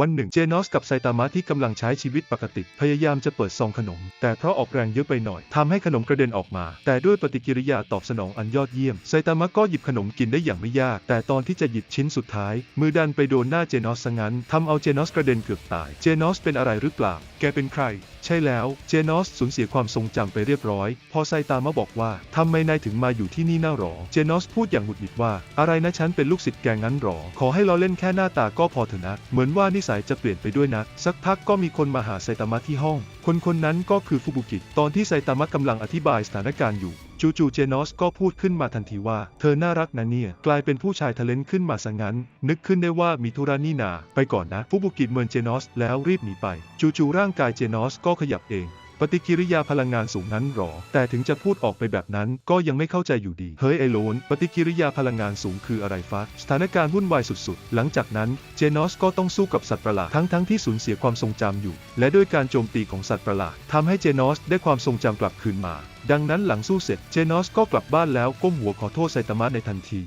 วันหนึ่งเจนอสกับไซตามะที่กำลังใช้ชีวิตปกติ พยายามจะเปิดซองขนม แต่เพราะออกแรงเยอะไปหน่อยทำให้ขนมกระเด็นออกมา แต่ด้วยปฏิกิริยาตอบสนองอันยอดเยี่ยม ไซตามะก็หยิบขนมกินได้อย่างไม่ยาก แต่ตอนที่จะหยิบชิ้นสุดท้าย มือดันไปโดนหน้าเจนอสซะงั้นทำเอาเจนอสกระเด็นเกือบตาย เจนอสเป็นอะไรหรือเปล่า แกเป็นใคร ใช่แล้ว เจนอสสูญเสียความทรงจำไปเรียบร้อย พอไซตามะบอกว่าทำไมนายถึงมาอยู่ที่นี่น่าหรอ เจนอสพูดอย่างหงุดหงิดว่า อะไรนะฉันเป็นลูกศิษย์แกงั้นหรอ ขอให้เราเล่นแค่หน้าตาก็พอเถอะนะ เหมือนว่านิสัยจะเปลี่ยนไปด้วยนะสักพักก็มีคนมาหาไซตามะที่ห้อง คนคนนั้นก็คือฟุบุกิตอนที่ไซตามะกำลังอธิบายสถานการณ์อยู่จูจูเจนอสก็พูดขึ้นมาทันทีว่า เธอน่ารักนะเนี่ย กลายเป็นผู้ชายทะเลนขึ้นมาสังั้น นึกขึ้นได้ว่ามีธุระนี่นา ไปก่อนนะ ฟุบุกิเมินเจนอสแล้วรีบหนีไป จูจูร่างกายเจนอสก็ขยับเอง ปฏิกิริยาพลังงานสูงนั้นหรอ แต่ถึงจะพูดออกไปแบบนั้นก็ยังไม่เข้าใจอยู่ดี เฮ้ยไอโลน ปฏิกิริยาพลังงานสูงคืออะไรฟะ สถานการณ์วุ่นวายสุดๆ หลังจากนั้น เจนอสก็ต้องสู้กับสัตว์ประหลาดทั้งๆที่สูญเสียความทรงจำอยู่ และด้วยการโจมตีของสัตว์ประหลาดทำให้เจนอสได้ความทรงจำกลับคืนมา ดังนั้นหลังสู้เสร็จ เจนอสก็กลับบ้านแล้วก้มหัวขอโทษไซตามะในทันที